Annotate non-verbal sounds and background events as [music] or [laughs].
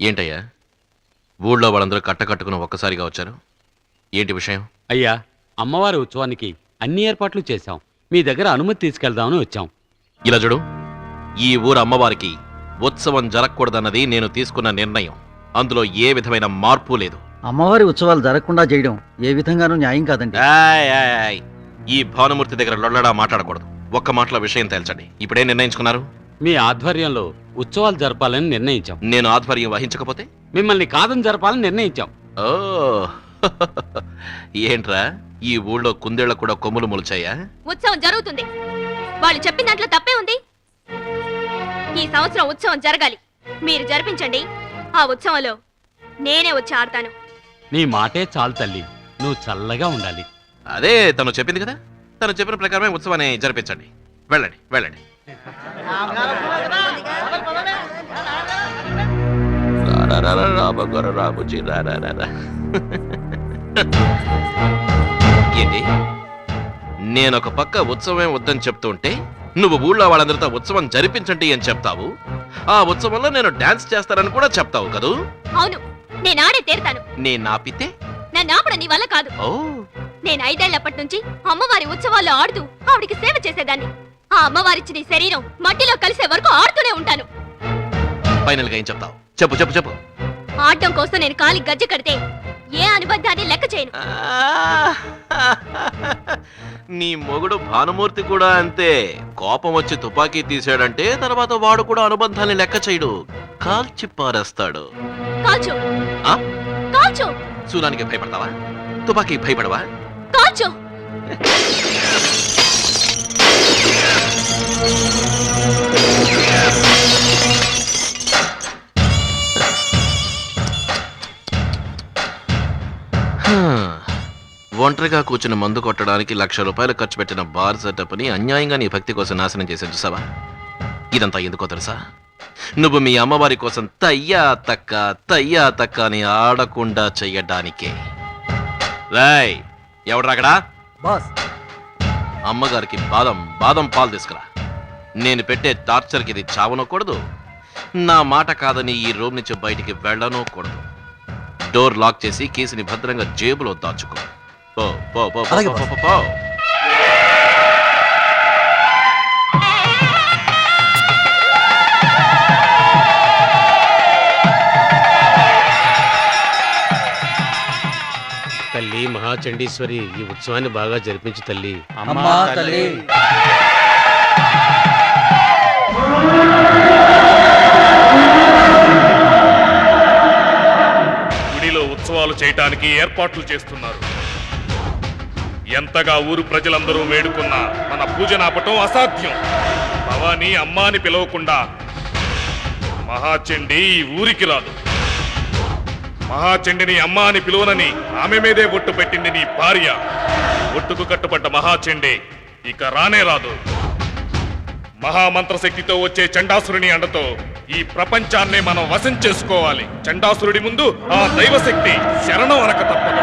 ఏంటయ్యా? ఊళ్ళో వాళ్ళందరూ కట్టకట్టుకుని ఒక్కసారిగా వచ్చారు? ఏంటి విషయం? అయ్యా అమ్మవారి ఉత్సవానికి అన్ని ఏర్పాట్లు చేశాం. మీ దగ్గర అనుమతి తీసుకెళ్దామని వచ్చాం. ఇలా చూడు ఈ ఊరు అమ్మవారికి ఉత్సవం జరగకూడదన్నది నేను తీసుకున్న నిర్ణయం. అందులో ఏ విధమైన మార్పు లేదు. అమ్మవారి ఉత్సవాలు జరగకుండా చేయడం ఏ విధంగానూ న్యాయం కాదండి. ఏయ్, ఏయ్, ఏయ్. ఈ భానుమూర్తి దగ్గర లొల్లడా మాట్లాడకూడదు. ఒక్క మాటలో విషయం తేల్చండి. ఇప్పుడే నిర్ణయించుకున్నారు? మీ ఆధ్వర్యంలో ఉత్సవాలు జరపాలని నిర్ణయించాం. నేను ఆధ్వర్యం వహించకపోతే? మిమ్మల్ని కాదని జరపాలని నిర్ణయించాం. ఓ [laughs] ఏంట్రా? ఈ ఊళ్ళో కుందేళ్ళ కూడా కొమ్ములు మొలిచాయా? ఉత్సవం జరుగుతుంది. వాళ్ళు చెప్పిన దాంట్లో తప్పే ఉంది. ఈ సంవత్సరం ఉత్సవం జరగాలి. మీరు జరిపించండి. ఆ ఉత్సవంలో నేనే వచ్చి ఆడతాను. నీ మాటే చాలు తల్లి. నువ్వు చల్లగా ఉండాలి. అదే తను చెప్పింది కదా? తను చెప్పిన ప్రకారమే ఉత్సవాన్ని జరిపించండి. వెళ్ళండి వెళ్ళండి. రా, రా, రా, రా, బొగ్గర రాబుజీ, రా, రా, రా, రా. ఏంటి? నేను ఒక పక్క ఉత్సవం వద్దని చెప్తుంటే నువ్వు ఊళ్ళో వాళ్ళందరితో ఉత్సవం జరిపించండి అని చెప్తావు. ఆ ఉత్సవంలో నేను డాన్స్ చేస్తానని కూడా చెప్తావు కదూ? అవును. నేను ఆడే తీరుతాను. నేను ఆపితే నన్ను ఆపడం నీ వల్ల కాదు. ఓ. నేను ఐదేళ్ళప్పటి నుంచి అమ్మవారి ఉత్సవాల్లో ఆడుతూ ఆవిడికి సేవ చేసేదాన్ని. ఆ అమ్మవారిచ్చిన ఈ శరీరం మట్టిలో కలిసే వరకు ఆడుతూనే ఉంటాను. ఫైనల్గా ఏం చెప్తావు? చెప్పు చెప్పు చెప్పు. ఆడటం కోసం నేను కాలి గజ్జె కడితే ఏ అనుబంధాన్ని లెక్క చేయను. నీ మొగుడు భానుమూర్తి కూడా అంతే. కోపం వచ్చి తుపాకీ తీసాడంటే తర్వాత వాడు కూడా అనుబంధాన్ని లెక్క చేయడు. కాల్చి పారేస్తాడు. కాల్చు. ఆ? కాల్చు. సూలానికి భయపడతావా? తుపాకీ భయపడవా? కాల్చు. ఒంటరిగా కూర్చుని మందు కొట్టడానికి లక్ష రూపాయలు ఖర్చు పెట్టిన బార్ సెటప్ని అన్యాయంగా నీ భక్తి కోసం నాశనం చేసి చూసావా? ఇదంతా ఎందుకో తెలుసా? నువ్వు మీ అమ్మవారి కోసం తయ్యా తక్క తయ్యా తక్క అని ఆడకుండా చెయ్యడానికే రాయ్ ఎవడ్రాకడా బాస్. అమ్మగారికి బాదం బాదం పాలు తీసుకురా. నేను పెట్టే టార్చర్కి ఇది చావనకూడదు. నా మాట కాదని ఈ రూమ్ నుంచి బయటికి వెళ్ళనూకూడదు. డోర్ లాక్ చేసి కేసుని భద్రంగా జేబులో దాచుకో. పో పో పో పో, పో, పో, మహాచండీశ్వరి ఈ ఉత్సవాన్ని బాగా జరిపించు తల్లి. అమ్మా తల్లి. గుడిలో ఉత్సవాలు చేయటానికి ఏర్పాట్లు చేస్తున్నారు. ఎంతగా ఊరు ప్రజలందరూ వేడుకున్నా మన పూజ నాపటం అసాధ్యం. భవానీ అమ్మ అని పిలవకుండా మహాచండి ఈ ఊరికి రాదు. మహాచండిని అమ్మ అని పిలువనని ఆమె మీదే ఒట్టు పెట్టింది నీ భార్య. ఒట్టుకు కట్టుబడ్డ మహాచండి ఇక రానే రాదు. మహామంత్రశక్తితో వచ్చే చండాసురుని అండతో ఈ ప్రపంచాన్నే మనం వశం చేసుకోవాలి. చండాసురుడి ముందు ఆ దైవశక్తి శరణం అనక తప్పదు.